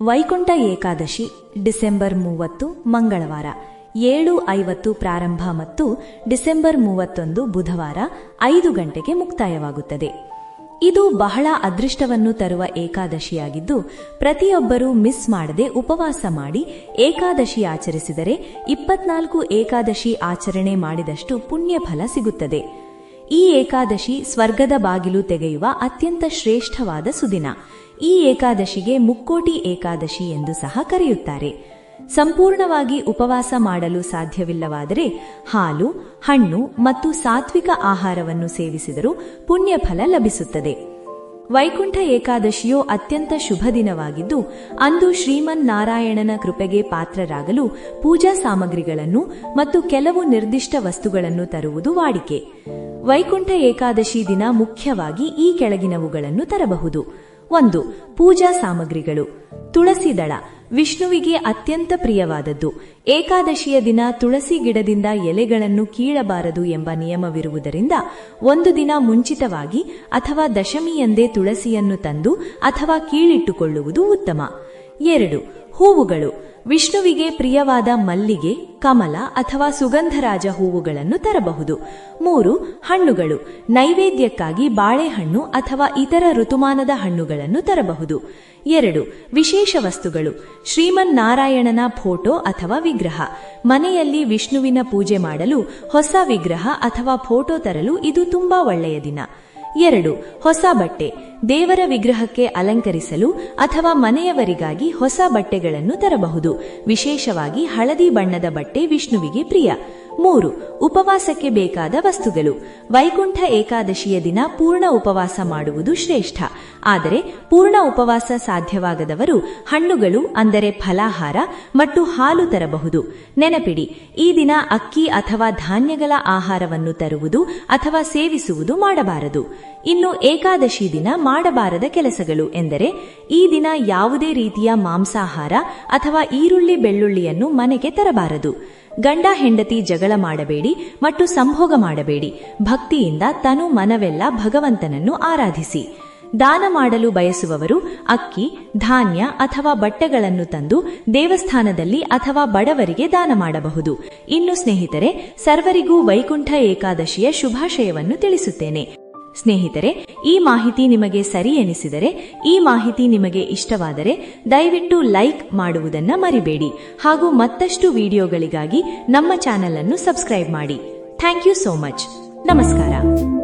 Vaikuntha Ekadashi, December ಮೂವತ್ತು, ಮಂಗಳವಾರ. ಏಳು ಐವತ್ತು ಪ್ರಾರಂಭ ಮತ್ತು ಡಿಸೆಂಬರ್ ಮೂವತ್ತೊಂದು ಬುಧವಾರ ಐದು ಗಂಟೆಗೆ ಮುಕ್ತಾಯವಾಗುತ್ತದೆ. ಇದು ಬಹಳ ಅದೃಷ್ಟವನ್ನು ತರುವ ಏಕಾದಶಿಯಾಗಿದ್ದು, ಪ್ರತಿಯೊಬ್ಬರೂ ಮಿಸ್ ಮಾಡದೆ ಉಪವಾಸ ಮಾಡಿ ಏಕಾದಶಿ ಆಚರಿಸಿದರೆ ಇಪ್ಪತ್ನಾಲ್ಕು ಏಕಾದಶಿ ಆಚರಣೆ ಮಾಡಿದಷ್ಟು ಪುಣ್ಯಫಲ ಸಿಗುತ್ತದೆ. ಈ ಏಕಾದಶಿ ಸ್ವರ್ಗದ ಬಾಗಿಲು ತೆಗೆಯುವ ಅತ್ಯಂತ ಶ್ರೇಷ್ಠವಾದ ಸುದಿನ. ಈ ಏಕಾದಶಿಗೆ ಮುಕ್ಕೋಟಿ ಏಕಾದಶಿ ಎಂದು ಸಹ ಕರೆಯುತ್ತಾರೆ. ಸಂಪೂರ್ಣವಾಗಿ ಉಪವಾಸ ಮಾಡಲು ಸಾಧ್ಯವಿಲ್ಲವಾದರೆ ಹಾಲು, ಹಣ್ಣು ಮತ್ತು ಸಾತ್ವಿಕ ಆಹಾರವನ್ನು ಸೇವಿಸಿದರೂ ಪುಣ್ಯಫಲ ಲಭಿಸುತ್ತದೆ. ವೈಕುಂಠ ಏಕಾದಶಿಯು ಅತ್ಯಂತ ಶುಭ ದಿನವಾಗಿದ್ದು, ಅಂದು ಶ್ರೀಮನ್ ನಾರಾಯಣನ ಕೃಪೆಗೆ ಪಾತ್ರರಾಗಲು ಪೂಜಾ ಸಾಮಗ್ರಿಗಳನ್ನು ಮತ್ತು ಕೆಲವು ನಿರ್ದಿಷ್ಟ ವಸ್ತುಗಳನ್ನು ತರುವುದು ವಾಡಿಕೆ. ವೈಕುಂಠ ಏಕಾದಶಿ ದಿನ ಮುಖ್ಯವಾಗಿ ಈ ಕೆಳಗಿನವುಗಳನ್ನು ತರಬಹುದು. ಒಂದು, ಪೂಜಾ ಸಾಮಗ್ರಿಗಳು. ತುಳಸಿ ದಳ. ವಿಷ್ಣುವಿಗೆ ಅತ್ಯಂತ ಪ್ರಿಯವಾದದ್ದು. ಏಕಾದಶಿಯ ದಿನ ತುಳಸಿ ಗಿಡದಿಂದ ಎಲೆಗಳನ್ನು ಕೀಳಬಾರದು ಎಂಬ ನಿಯಮವಿರುವುದರಿಂದ ಒಂದು ದಿನ ಮುಂಚಿತವಾಗಿ ಅಥವಾ ದಶಮಿಯಂದೇ ತುಳಸಿಯನ್ನು ತಂದು ಅಥವಾ ಕೀಳಿಟ್ಟುಕೊಳ್ಳುವುದು ಉತ್ತಮ. ಎರಡು. ಹೂವುಗಳು. ವಿಷ್ಣುವಿಗೆ ಪ್ರಿಯವಾದ ಮಲ್ಲಿಗೆ, ಕಮಲ ಅಥವಾ ಸುಗಂಧರಾಜ ಹೂವುಗಳನ್ನು ತರಬಹುದು. ಮೂರು. ಹಣ್ಣುಗಳು. ನೈವೇದ್ಯಕ್ಕಾಗಿ ಬಾಳೆಹಣ್ಣು ಅಥವಾ ಇತರ ಋತುಮಾನದ ಹಣ್ಣುಗಳನ್ನು ತರಬಹುದು. ಎರಡು. ವಿಶೇಷ ವಸ್ತುಗಳು. ಶ್ರೀಮನ್ ನಾರಾಯಣನ ಫೋಟೋ ಅಥವಾ ವಿಗ್ರಹ. ಮನೆಯಲ್ಲಿ ವಿಷ್ಣುವಿನ ಪೂಜೆ ಮಾಡಲು ಹೊಸ ವಿಗ್ರಹ ಅಥವಾ ಫೋಟೋ ತರಲು ಇದು ತುಂಬಾ ಒಳ್ಳೆಯ ದಿನ. ಎರಡು, ಹೊಸ ಬಟ್ಟೆ. ದೇವರ ವಿಗ್ರಹಕ್ಕೆ ಅಲಂಕರಿಸಲು ಅಥವಾ ಮನೆಯವರಿಗಾಗಿ ಹೊಸ ಬಟ್ಟೆಗಳನ್ನು ತರಬಹುದು. ವಿಶೇಷವಾಗಿ ಹಳದಿ ಬಣ್ಣದ ಬಟ್ಟೆ ವಿಷ್ಣುವಿಗೆ ಪ್ರಿಯ. ಮೂರು, ಉಪವಾಸಕ್ಕೆ ಬೇಕಾದ ವಸ್ತುಗಳು. ವೈಕುಂಠ ಏಕಾದಶಿಯ ದಿನ ಪೂರ್ಣ ಉಪವಾಸ ಮಾಡುವುದು ಶ್ರೇಷ್ಠ. ಆದರೆ, ಪೂರ್ಣ ಉಪವಾಸ ಸಾಧ್ಯವಾಗದವರು ಹಣ್ಣುಗಳು, ಅಂದರೆ ಫಲಾಹಾರ, ಮತ್ತು ಹಾಲು ತರಬಹುದು. ನೆನಪಿಡಿ, ಈ ದಿನ ಅಕ್ಕಿ ಅಥವಾ ಧಾನ್ಯಗಳ ಆಹಾರವನ್ನು ತರುವುದು ಅಥವಾ ಸೇವಿಸುವುದು ಮಾಡಬಾರದು. ಇನ್ನು ಏಕಾದಶಿ ದಿನ ಮಾಡಬಾರದ ಕೆಲಸಗಳು ಎಂದರೆ, ಈ ದಿನ ಯಾವುದೇ ರೀತಿಯ ಮಾಂಸಾಹಾರ ಅಥವಾ ಈರುಳ್ಳಿ ಬೆಳ್ಳುಳ್ಳಿಯನ್ನು ಮನೆಗೆ ತರಬಾರದು. ಗಂಡ ಹೆಂಡತಿ ಜಗಳ ಮಾಡಬೇಡಿ ಮತ್ತು ಸಂಭೋಗ ಮಾಡಬೇಡಿ. ಭಕ್ತಿಯಿಂದ ತನು ಮನವೆಲ್ಲ ಭಗವಂತನನ್ನು ಆರಾಧಿಸಿ. ದಾನ ಮಾಡಲು ಬಯಸುವವರು ಅಕ್ಕಿ, ಧಾನ್ಯ ಅಥವಾ ಬಟ್ಟೆಗಳನ್ನು ತಂದು ದೇವಸ್ಥಾನದಲ್ಲಿ ಅಥವಾ ಬಡವರಿಗೆ ದಾನ ಮಾಡಬಹುದು. ಇನ್ನು ಸ್ನೇಹಿತರೆ, ಸರ್ವರಿಗೂ ವೈಕುಂಠ ಏಕಾದಶಿಯ ಶುಭಾಶಯವನ್ನು ತಿಳಿಸುತ್ತೇನೆ. ಸ್ನೇಹಿತರೆ, ಈ ಮಾಹಿತಿ ನಿಮಗೆ ಸರಿ ಎನಿಸಿದರೆ, ಈ ಮಾಹಿತಿ ನಿಮಗೆ ಇಷ್ಟವಾದರೆ, ದಯವಿಟ್ಟು ಲೈಕ್ ಮಾಡುವುದನ್ನ ಮರಿಬೇಡಿ ಹಾಗೂ ಮತ್ತಷ್ಟು ವಿಡಿಯೋಗಳಿಗಾಗಿ ನಮ್ಮ ಚಾನೆಲ್ ಅನ್ನು ಸಬ್ಸ್ಕ್ರೈಬ್ ಮಾಡಿ. Thank you so much. ನಮಸ್ಕಾರ.